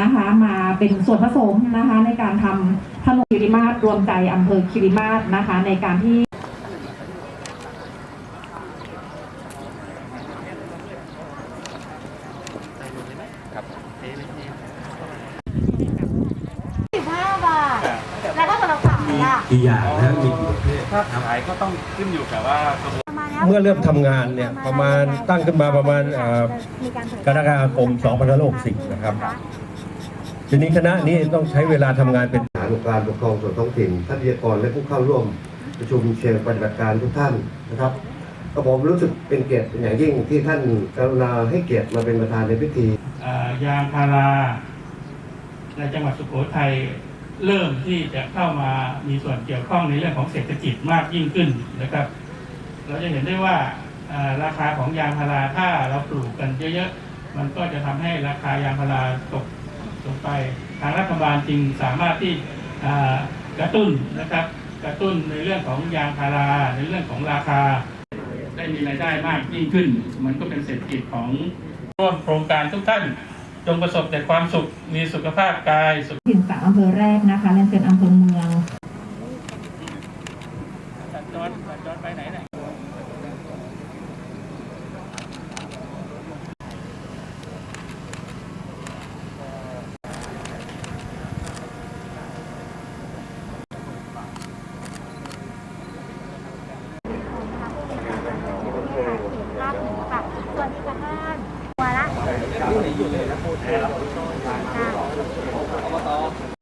นะคะ มาเป็นส่วนผสมนะคะ ในการทำถนนคิริมาศรวมใจอำเภอคิริมาศนะคะ ในการที่สิบห้าบาทแล้วถ้าเกิดเราขายอะกี่อย่างนะมีกี่ประเภทถ้าขายก็ต้องขึ้นอยู่กับว่าประมาณนี้ยเมื่อเริ่มทำงานเนี่ยประมาณตั้งขึ้นมาประมาณเอ่อมีการเผยกรกฎาคม2560 นะครับ ทีนี้คณะนี้ต้องใช้เวลาทำงานเป็นฐานองค์การปกครองส่วนท้องถิ่นทัพยากรและผู้เข้าร่วมประชุมเชิงปฏิบัติการทุกท่านนะครับก็ผมรู้สึกเป็นเกียรติอย่างยิ่งที่ท่านกรุณาให้เกียรติมาเป็นประธานในพิธียางพาราในจังหวัดสุโขทัยเริ่มที่จะเข้ามามีส่วนเกี่ยวข้องในเรื่องของเศรษฐกิจมากยิ่งขึ้นนะครับ เราจะเห็นได้ว่าอ่าราคาของยางพาราถ้าเราปลูกกันเยอะๆมันก็จะทำให้ราคายางพาราตก ลงไป ทางรัฐบาลจึงสามารถที่กระตุ้นนะครับ กระตุ้นในเรื่องของยางพาราในเรื่องของราคา ได้มีรายได้มากยิ่งขึ้น มันก็เป็นเศรษฐกิจของร่วมโครงการทุกท่านจงประสบแต่ความสุขมีสุขภาพกายสุขถึงสามอำเภอแรกนะคะนั่นเป็นอำเภอเมือง อยู่ในรัฐมนตรี